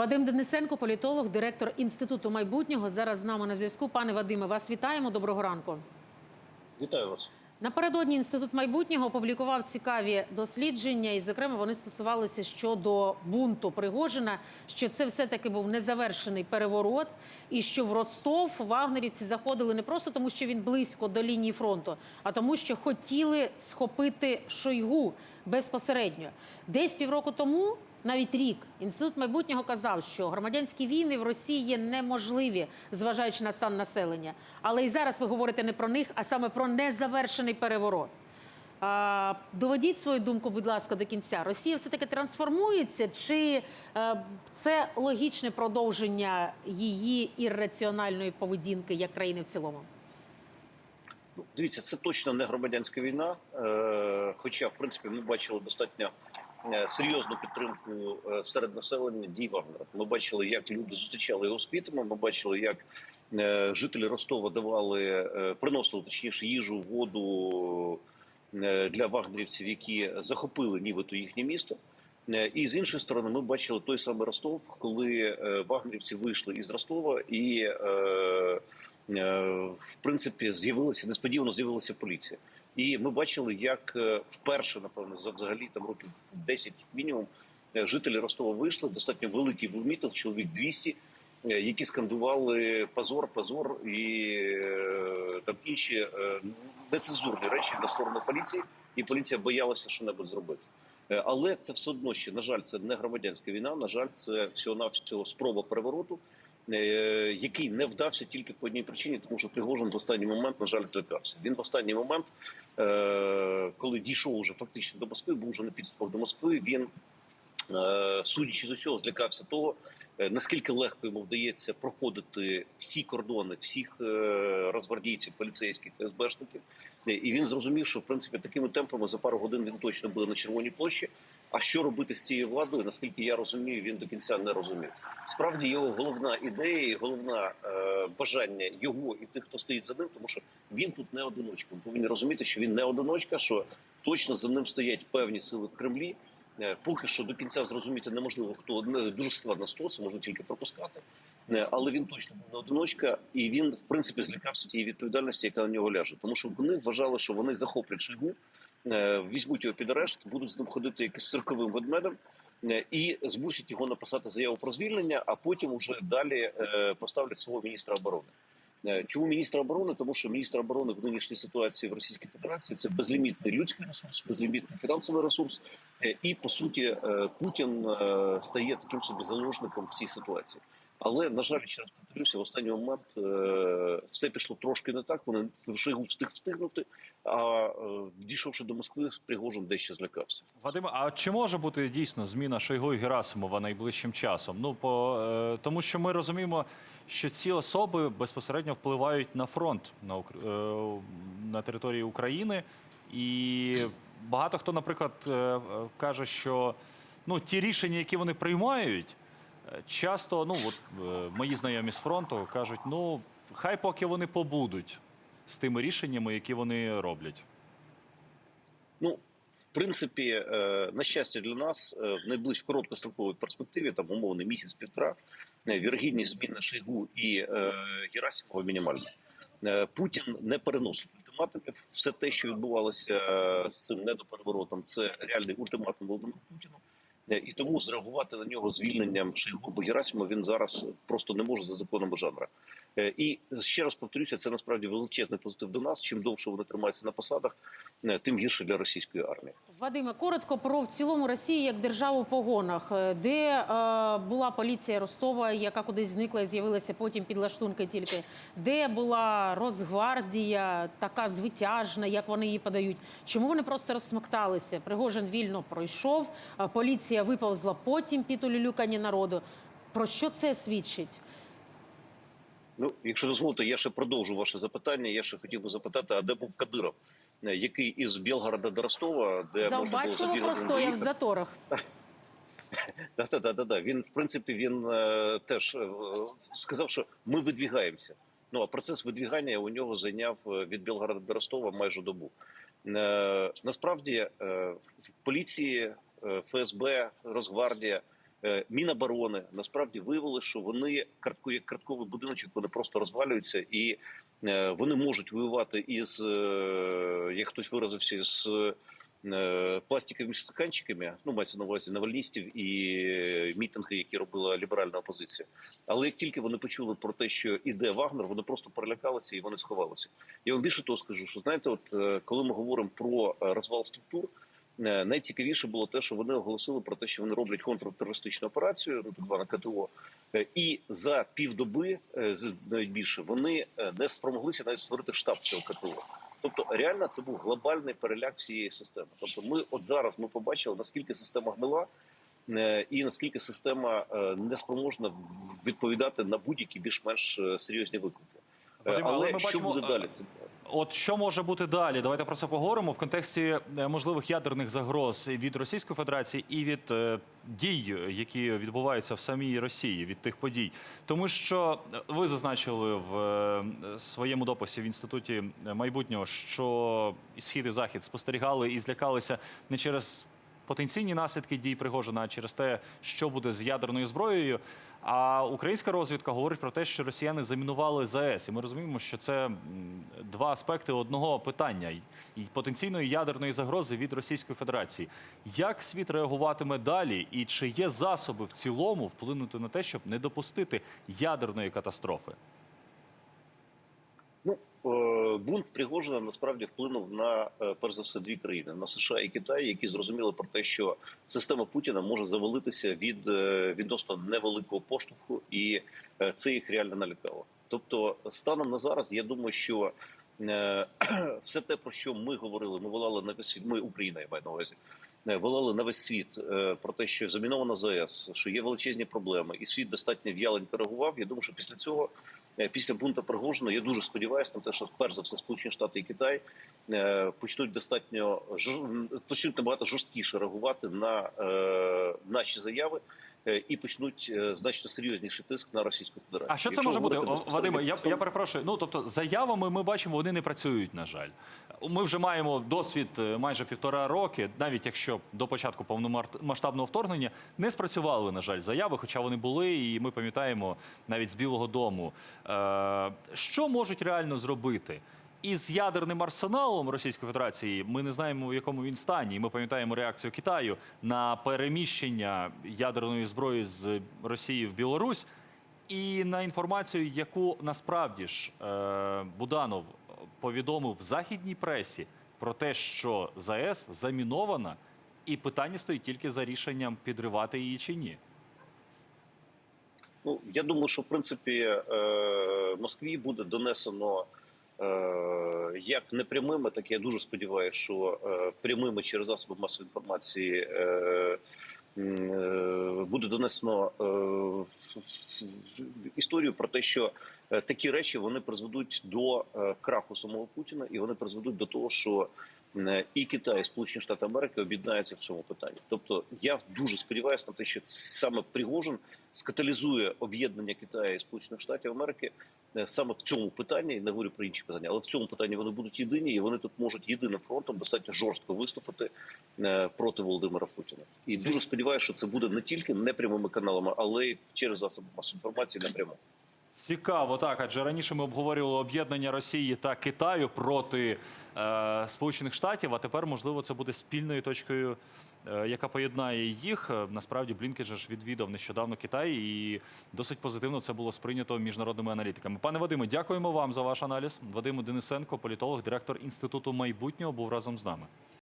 Вадим Денисенко, політолог, директор інституту майбутнього. Зараз з нами на зв'язку. Пане Вадиме, вас вітаємо. Доброго ранку. Вітаю вас. Напередодні інститут майбутнього опублікував цікаві дослідження, і, зокрема, вони стосувалися щодо бунту Пригожина, що це все-таки був незавершений переворот, і що в Ростов вагнерівці заходили не просто тому, що він близько до лінії фронту, а тому, що хотіли схопити Шойгу безпосередньо. Десь півроку тому. Навіть рік інститут майбутнього казав, що громадянські війни в Росії є неможливі, зважаючи на стан населення. Але і зараз ви говорите не про них, а саме про незавершений переворот. А, доведіть свою думку, будь ласка, до кінця. Росія все таки трансформується, чи е, це логічне продовження її ірраціональної поведінки як країни в цілому? Ну, Дивіться, це точно не громадянська війна. Е, Хоча, в принципі, ми бачили достатньо серйозну підтримку е, серед населення дій Вагнера. Ми бачили, як люди зустрічали його з квітами. Ми бачили, як е, жителі Ростова давали, е, приносили точніше їжу, воду е, для вагнерівців, які захопили нібито їхнє місто. Е, І з іншої сторони, ми бачили той самий Ростов, коли е, вагнерівці вийшли із Ростова і. е, Е, в принципі з'явилася несподівано з'явилася поліція. І ми бачили, як е, вперше, напевно, за взагалі там років 10 мінімум е, жителі Ростова вийшли. Достатньо великий був мітинг, чоловік 200, е, які скандували позор, позор і там інші нецензурні речі на сторону поліції, і поліція боялася що-небудь зробити. Е, Але це все одно ще, на жаль, це не громадянська війна. На жаль, це всього навсього спроба перевороту, який не вдався тільки по одній причині, тому що Пригожин в останній момент, на жаль, злякався. Він в останній момент, е, коли дійшов уже фактично до Москви, був вже на підступах до Москви. Він е, судячи з усього, злякався того, е, наскільки легко йому вдається проходити всі кордони всіх е, розгвардійців, поліцейських ФСБшників. Е, І він зрозумів, що в принципі такими темпами за пару годин він точно буде на червоній площі. А що робити з цією владою? Наскільки я розумію, він до кінця не розумів. Справді його головна ідея, головне е, бажання його і тих, хто стоїть за ним, тому що він тут не одиночка. Він повинен розуміти, що він не одиночка, що точно за ним стоять певні сили в Кремлі. Е, Поки що до кінця зрозуміти неможливо, хто не дуже складно сто, можна тільки пропускати. Е, Але він точно був не одиночка, і він в принципі злякався тієї відповідальності, яка на нього ляже. Тому що вони вважали, що вони захоплять Шойгу, е, візьмуть його під арешт, будуть з ним ходити якимось цирковим ведмедем і змусять його написати заяву про звільнення, а потім уже далі поставлять свого міністра оборони. Е, Чому міністра оборони? Тому що міністр оборони в нинішній ситуації в Російській Федерації це безлімітний людський ресурс, безлімітний фінансовий ресурс, Е, і по суті е, Путін стає таким собі заложником в цій ситуації. Але на жаль, ще раз повторюся, в останній момент е, все пішло трошки не так. Вони в Шойгу встиг встигнути. А е, дійшовши до Москви, Пригожин дещо злякався. Вадиме, а чи може бути дійсно зміна Шойгу і Герасимова найближчим часом? Ну по е, тому, що ми розуміємо, що ці особи безпосередньо впливають на фронт на Ук- е, на території України, і багато хто, наприклад, е, е, каже, що ну ті рішення, які вони приймають, часто ну от е, мої знайомі з фронту кажуть, ну хай поки вони побудуть з тими рішеннями, які вони роблять. Ну, в принципі, е, на щастя для нас, е, в найближчій короткостроковій перспективі, там умовно місяць-півтора, вірогідність зміни Шойгу і Герасимова мінімальна. Путін не переносить ультиматумів. Все те, що відбувалося з цим недопереворотом, це реальний ультиматум Володимиру Путіну. Е, І тому зреагувати на нього звільненням Шойгу або Герасимова він зараз просто не може за законами жанра. Е, І ще раз повторюся, це насправді величезний позитив до нас. Чим довше вони тримаються на посадах, е, тим гірше для російської армії. Вадиме, коротко про в цілому Росію як державу в погонах, де е, була поліція Ростова, яка кудись зникла і з'явилася потім під лаштунки тільки, де була Росгвардія, така звитяжна, як вони її подають. Чому вони просто розсмокталися? Пригожин вільно пройшов, а поліція виповзла потім під улюлюкання народу. Про що це свідчить? Ну, якщо дозволите, я ще продовжу ваше запитання. Я ще хотів би запитати, а де був Кадиров, е, який із Білгорода до Ростова, де можна було простояв в заторах. Так, так, так, так, так. Він, в принципі, він е, теж е, сказав, що ми видвігаємося. Ну а процес видвігання у нього зайняв е, від Білгорода до Ростова майже добу. Е, насправді, е, поліції, ФСБ, Росгвардія Е, Міноборони насправді виявили, що вони картко, як картковий будиночок, вони просто розвалюються, і е, вони можуть воювати із, е, як хтось виразився, з е, пластиковими стаканчиками, ну мається на увазі навальністів і е, мітинги, які робила ліберальна опозиція. Але як тільки вони почули про те, що іде Вагнер, вони просто перелякалися і вони сховалися. Я вам більше того скажу, що знаєте, от е, коли ми говоримо про е, розвал структур. Е, Найцікавіше було те, що вони оголосили про те, що вони роблять контртерористичну операцію, ну так звана КТО, Е, і за півдоби, е, навіть більше, вони не спромоглися навіть створити штаб цього КТО. Тобто, реально це був глобальний переляк всієї системи. Тобто, ми от зараз ми побачили наскільки система гнила. І наскільки система не спроможна відповідати на будь-які більш-менш серйозні виклики, Е, Вадиме, але, але ми що бачимо, буде е, далі? От що може бути далі? Давайте про це поговоримо в контексті е, можливих ядерних загроз від Російської Федерації і від е, дій, які відбуваються в самій Росії від тих подій. Тому що ви зазначили в е, своєму дописі в інституті майбутнього, що схід і захід спостерігали і злякалися не через. Потенційні наслідки дій Пригожина через те, що буде з ядерною зброєю. А українська розвідка говорить про те, що росіяни замінували ЗАЕС. І ми розуміємо, що це два аспекти одного питання і потенційної ядерної загрози від Російської Федерації. Як світ реагуватиме далі, і чи є засоби в цілому вплинути на те, щоб не допустити ядерної катастрофи? Ну е, бунт Пригожина насправді вплинув на е, перш за все дві країни на США і Китай, які зрозуміли про те, що система Путіна може завалитися від е, відносно невеликого поштовху, і це їх реально налякало. Тобто, станом на зараз, я думаю, що все те, про що ми говорили, ми волали на весь світ, ми Україна, я маю на увазі. е, Волали на весь світ е, про те, що замінована ЗАЕС, що є величезні проблеми, і світ достатньо в'ялень перегував. Я думаю, що після цього Е, після бунта Пригожина я дуже сподіваюся на те, що перш за все Сполучені Штати і Китай е, почнуть достатньо почнуть набагато жорсткіше реагувати на е, наші заяви е, і почнуть е, значно серйозніший тиск на Російську Федерацію. А що це Якщо може бути? Вадиме, я, я перепрошую. Ну тобто, заявами ми бачимо, вони не працюють, на жаль. Ми вже маємо досвід е, майже півтора роки, навіть якщо до початку повномасштабного вторгнення не спрацювали, на жаль, заяви, хоча вони були, і ми пам'ятаємо навіть з Білого Дому. Е, що можуть реально зробити? Із ядерним арсеналом Російської Федерації ми не знаємо, в якому він стані. Ми пам'ятаємо реакцію Китаю на переміщення ядерної зброї з Росії в Білорусь. І на інформацію, яку насправді ж е, Буданов повідомив в західній пресі про те, що ЗАЕС замінована, і питання стоїть тільки за рішенням підривати її чи ні. Ну я думаю, що в принципі е, Москві буде донесено як непрямими, так я дуже сподіваюся, що е, прямими через засоби масової інформації. Е, е, Буде донесено е, історію про те, що е, такі речі вони призведуть до е, краху самого Путіна, і вони призведуть до того, що е, і Китай, і Сполучені Штати Америки об'єднаються в цьому питанні. Тобто, я дуже сподіваюся на те, що саме Пригожин скаталізує об'єднання Китаю і Сполучених Штатів Америки е, саме в цьому питанні. Не говорю про інші питання, але в цьому питанні вони будуть єдині, і вони тут можуть єдиним фронтом достатньо жорстко виступити е, проти Володимира Путіна. І дуже сподіваюся, що це буде не тільки непрямими каналами, але й через засоби масової інформації напряму. Цікаво, так. Адже раніше ми обговорювали об'єднання Росії та Китаю проти е, Сполучених Штатів, а тепер, можливо, це буде спільною точкою, е, яка поєднає їх. Е, Насправді, Блінкен же ж відвідав нещодавно Китай, і досить позитивно це було сприйнято міжнародними аналітиками. Пане Вадиме, дякуємо вам за ваш аналіз. Вадим Денисенко, політолог, директор інституту майбутнього, був разом з нами.